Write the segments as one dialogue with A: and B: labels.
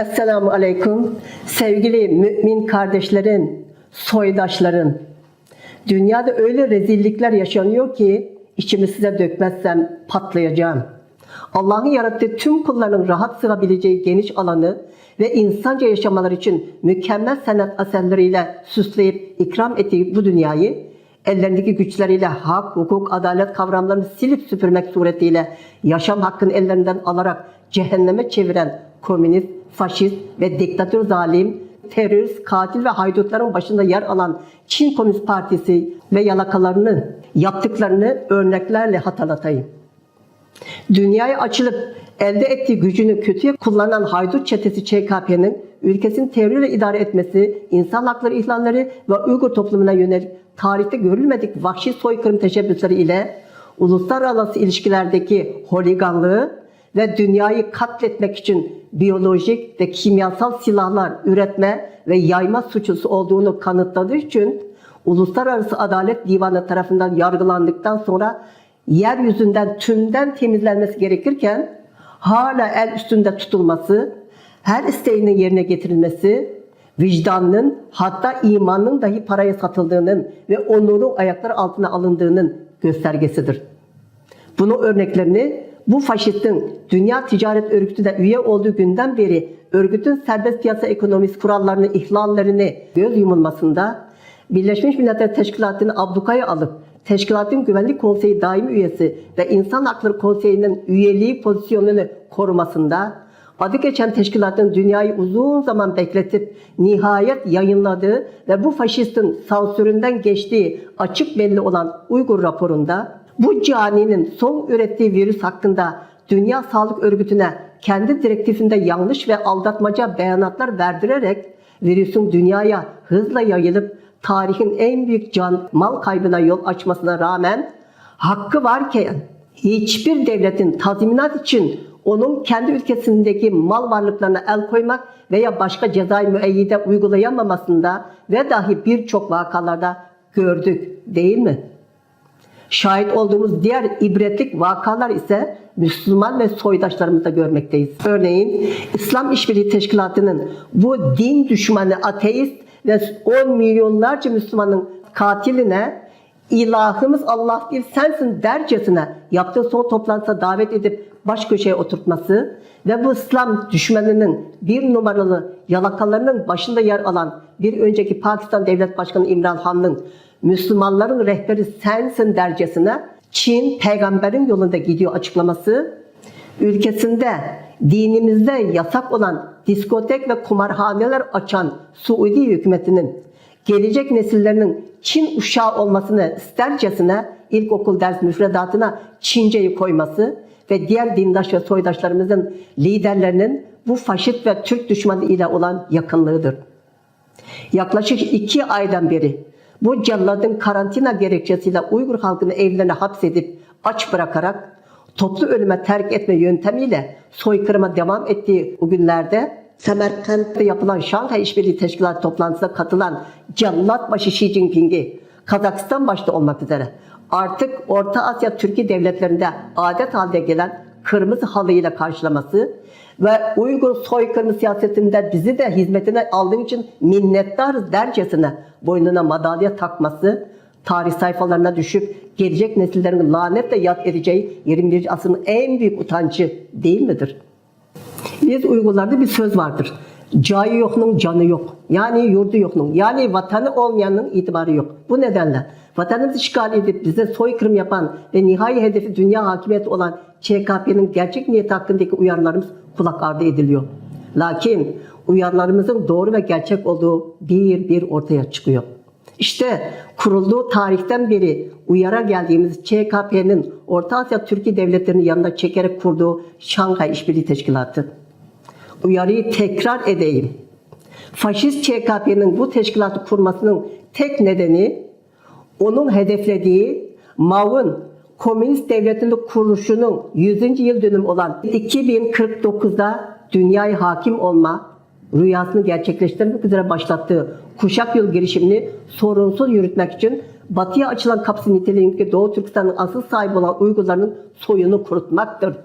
A: Esselamu Aleyküm. Sevgili mümin kardeşlerin, soydaşların. Dünyada öyle rezillikler yaşanıyor ki içimi size dökmezsem patlayacağım. Allah'ın yarattığı tüm kulların rahat sığabileceği geniş alanı ve insanca yaşamalar için mükemmel sanat eserleriyle süsleyip ikram ettiği bu dünyayı ellerindeki güçleriyle hak, hukuk, adalet kavramlarını silip süpürmek suretiyle yaşam hakkını ellerinden alarak cehenneme çeviren komünist, faşist ve diktatör zalim, terörist, katil ve haydutların başında yer alan Çin Komünist Partisi ve yalakalarının yaptıklarını örneklerle hatırlatayım. Dünyaya açılıp elde ettiği gücünü kötüye kullanan haydut çetesi ÇKP'nin ülkesini terörle idare etmesi, insan hakları ihlalleri ve Uygur toplumuna yönelik tarihte görülmedik vahşi soykırım teşebbüsleri ile uluslararası ilişkilerdeki holiganlığı ve dünyayı katletmek için biyolojik ve kimyasal silahlar üretme ve yayma suçlusu olduğunu kanıtladığı için Uluslararası Adalet Divanı tarafından yargılandıktan sonra yeryüzünden tümden temizlenmesi gerekirken hala el üstünde tutulması, her isteğinin yerine getirilmesi, vicdanının hatta imanın dahi paraya satıldığının ve onurun ayaklar altına alındığının göstergesidir. Bunun örneklerini bu faşistin Dünya Ticaret Örgütü'ne üye olduğu günden beri örgütün serbest piyasa ekonomisi kurallarını ihlallerini göz yumulmasında Birleşmiş Milletler Teşkilatı'nı ablukaya alıp Teşkilatın Güvenlik Konseyi daimi üyesi ve İnsan Hakları Konseyi'nin üyeliği pozisyonunu korumasında adı geçen teşkilatın dünyayı uzun zaman bekletip nihayet yayınladığı ve bu faşistin sansüründen geçtiği açık belli olan Uygur raporunda bu caninin son ürettiği virüs hakkında Dünya Sağlık Örgütü'ne kendi direktifinde yanlış ve aldatmaca beyanatlar verdirerek virüsün dünyaya hızla yayılıp tarihin en büyük can mal kaybına yol açmasına rağmen hakkı varken hiçbir devletin tazminat için onun kendi ülkesindeki mal varlıklarına el koymak veya başka cezai müeyyide uygulayamamasında ve dahi birçok vakalarda gördük değil mi? Şahit olduğumuz diğer ibretlik vakalar ise Müslüman ve soydaşlarımızda görmekteyiz. Örneğin İslam İşbirliği Teşkilatı'nın bu din düşmanı ateist ve 10 milyonlarca Müslümanın katiline ilahımız Allah bir sensin dercesine yaptığı son toplantıda davet edip baş köşeye oturtması ve bu İslam düşmanının bir numaralı yalakalarının başında yer alan bir önceki Pakistan Devlet Başkanı İmran Han'ın Müslümanların rehberi sensin dercesine Çin peygamberin yolunda gidiyor açıklaması ülkesinde dinimizde yasak olan diskotek ve kumarhaneler açan Suudi hükümetinin gelecek nesillerinin Çin uşağı olmasını istercesine ilkokul ders müfredatına Çinceyi koyması ve diğer dindaş ve soydaşlarımızın liderlerinin bu faşist ve Türk düşmanı ile olan yakınlığıdır. Yaklaşık iki aydan beri bu celladın karantina gerekçesiyle Uygur halkını evlerine hapsedip aç bırakarak toplu ölüme terk etme yöntemiyle soykırıma devam ettiği o günlerde Semerkant'ta yapılan Şanghay İşbirliği Teşkilatı toplantısına katılan cellatbaşı Xi Jinping'i Kazakistan başta olmak üzere artık Orta Asya Türkiye devletlerinde adet haline gelen kırmızı halıyla karşılaması ve Uygur soykırımı siyasetinde bizi de hizmetine aldığın için minnettarız dercesine boynuna madalya takması tarih sayfalarına düşüp gelecek nesillerin lanetle yad edeceği 21. asrın en büyük utancı değil midir? Biz Uygurlarda bir söz vardır. Cayı yoknun canı yok. Yani yurdu yoknun. Yani vatanı olmayanın itibarı yok. Bu nedenle vatanımızı işgal edip bize soykırım yapan ve nihai hedefi dünya hakimiyeti olan ÇKP'nin gerçek niyeti hakkındaki uyarılarımız kulak ardı ediliyor. Lakin uyarılarımızın doğru ve gerçek olduğu bir bir ortaya çıkıyor. İşte kurulduğu tarihten beri uyara geldiğimiz ÇKP'nin Orta Asya Türkiye devletlerinin yanında çekerek kurduğu Şanghay İşbirliği Teşkilatı. Uyarıyı tekrar edeyim. Faşist ÇKP'nin bu teşkilatı kurmasının tek nedeni onun hedeflediği Mao'nun komünist devletinin kuruluşunun 100. yıl dönümü olan 2049'da dünyaya hakim olma rüyasını gerçekleştirmek üzere başlattığı kuşak yıl girişimini sorunsuz yürütmek için batıya açılan kapısı niteliğindeki Doğu Türkistan'ın asıl sahibi olan Uygurların soyunu kurutmaktır.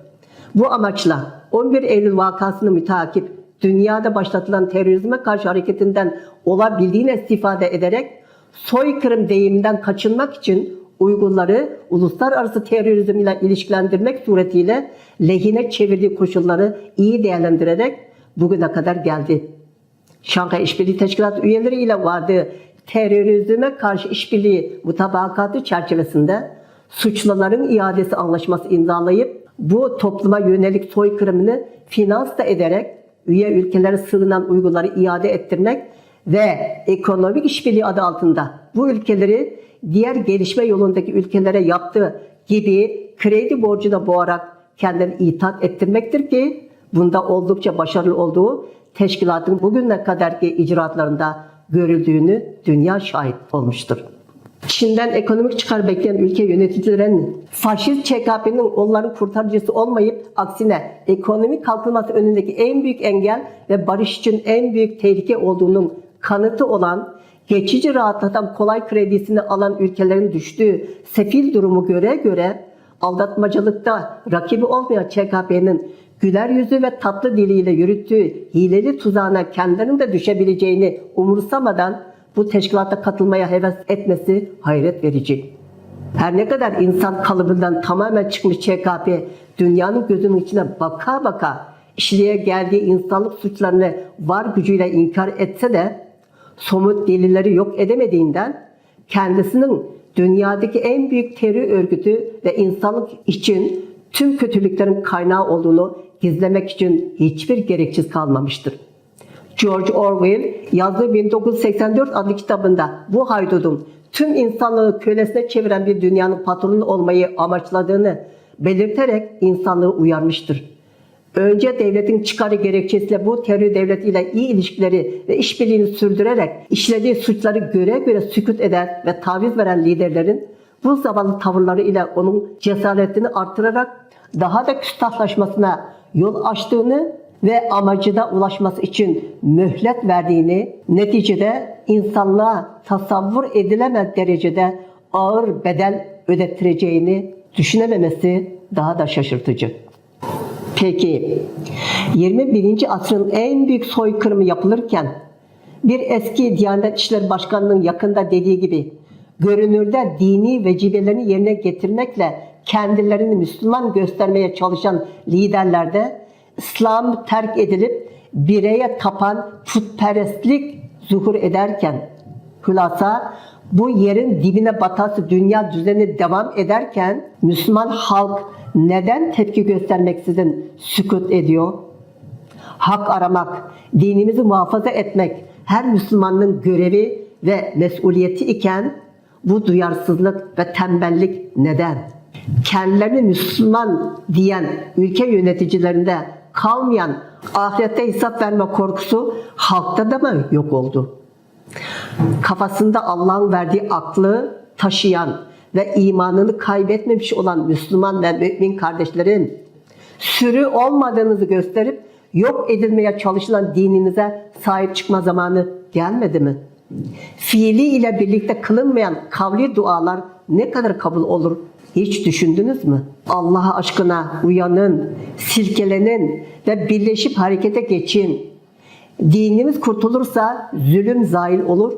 A: Bu amaçla 11 Eylül vakasını müteakip dünyada başlatılan terörizme karşı hareketinden olabildiğine istifade ederek soykırım deyiminden kaçınmak için Uygurları uluslararası terörizm ile ilişkilendirmek suretiyle lehine çevirdiği koşulları iyi değerlendirerek bugüne kadar geldi. Şanghay İşbirliği Teşkilatı üyeleri ile vardığı terörizme karşı işbirliği mutabakatı çerçevesinde suçluların iadesi anlaşması imzalayıp bu topluma yönelik soykırımını finans da ederek üye ülkelere sığınan Uygurları iade ettirmek ve ekonomik işbirliği adı altında bu ülkeleri diğer gelişme yolundaki ülkelere yaptığı gibi kredi borcuna boğarak kendini itaat ettirmektir ki bunda oldukça başarılı olduğu teşkilatın bugüne kadarki icraatlarında görüldüğünü dünya şahit olmuştur. Çin'den ekonomik çıkar bekleyen ülke yöneticilerinin faşist ÇKP'nin onların kurtarıcısı olmayıp aksine ekonomik kalkınması önündeki en büyük engel ve barış için en büyük tehlike olduğunun kanıtı olan geçici rahatlatan kolay kredisini alan ülkelerin düştüğü sefil durumu göre göre aldatmacılıkta rakibi olmayan ÇKP'nin güler yüzü ve tatlı diliyle yürüttüğü hileli tuzağına kendilerinin de düşebileceğini umursamadan bu teşkilata katılmaya heves etmesi hayret verici. Her ne kadar insan kalıbından tamamen çıkmış ÇKP dünyanın gözünün içine baka baka işleye geldiği insanlık suçlarını var gücüyle inkar etse de somut delilleri yok edemediğinden kendisinin dünyadaki en büyük terör örgütü ve insanlık için tüm kötülüklerin kaynağı olduğunu gizlemek için hiçbir gerekçesi kalmamıştır. George Orwell yazdığı 1984 adlı kitabında bu haydudun tüm insanlığı kölesine çeviren bir dünyanın patronu olmayı amaçladığını belirterek insanlığı uyarmıştır. Önce devletin çıkarı gerekçesiyle bu terör devletiyle iyi ilişkileri ve işbirliğini sürdürerek işlediği suçları göre göre sükut eden ve taviz veren liderlerin bu zavallı tavırları ile onun cesaretini artırarak daha da küstahlaşmasına yol açtığını ve amacına ulaşması için mühlet verdiğini, neticede insanlığa tasavvur edilemez derecede ağır bedel ödettireceğini düşünememesi daha da şaşırtıcı. Peki 21. asrın en büyük soykırımı yapılırken bir eski Diyanet İşleri Başkanı'nın yakında dediği gibi görünürde dini vecibelerini yerine getirmekle kendilerini Müslüman göstermeye çalışan liderlerde İslam terk edilip bireye tapan putperestlik zuhur ederken hülasa bu yerin dibine batası dünya düzeni devam ederken Müslüman halk neden tepki göstermeksizin sükut ediyor? Hak aramak, dinimizi muhafaza etmek her Müslümanın görevi ve mesuliyeti iken bu duyarsızlık ve tembellik neden? Kendilerini Müslüman diyen ülke yöneticilerinde kalmayan ahirette hesap verme korkusu halkta da mı yok oldu? Kafasında Allah'ın verdiği aklı taşıyan ve imanını kaybetmemiş olan Müslüman ve mümin kardeşlerin sürü olmadığınızı gösterip yok edilmeye çalışılan dininize sahip çıkma zamanı gelmedi mi? Fiili ile birlikte kılınmayan kavli dualar ne kadar kabul olur hiç düşündünüz mü? Allah aşkına uyanın, silkelenin ve birleşip harekete geçin. Dinimiz kurtulursa zulüm zail olur,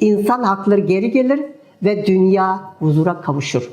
A: insan hakları geri gelir ve dünya huzura kavuşur.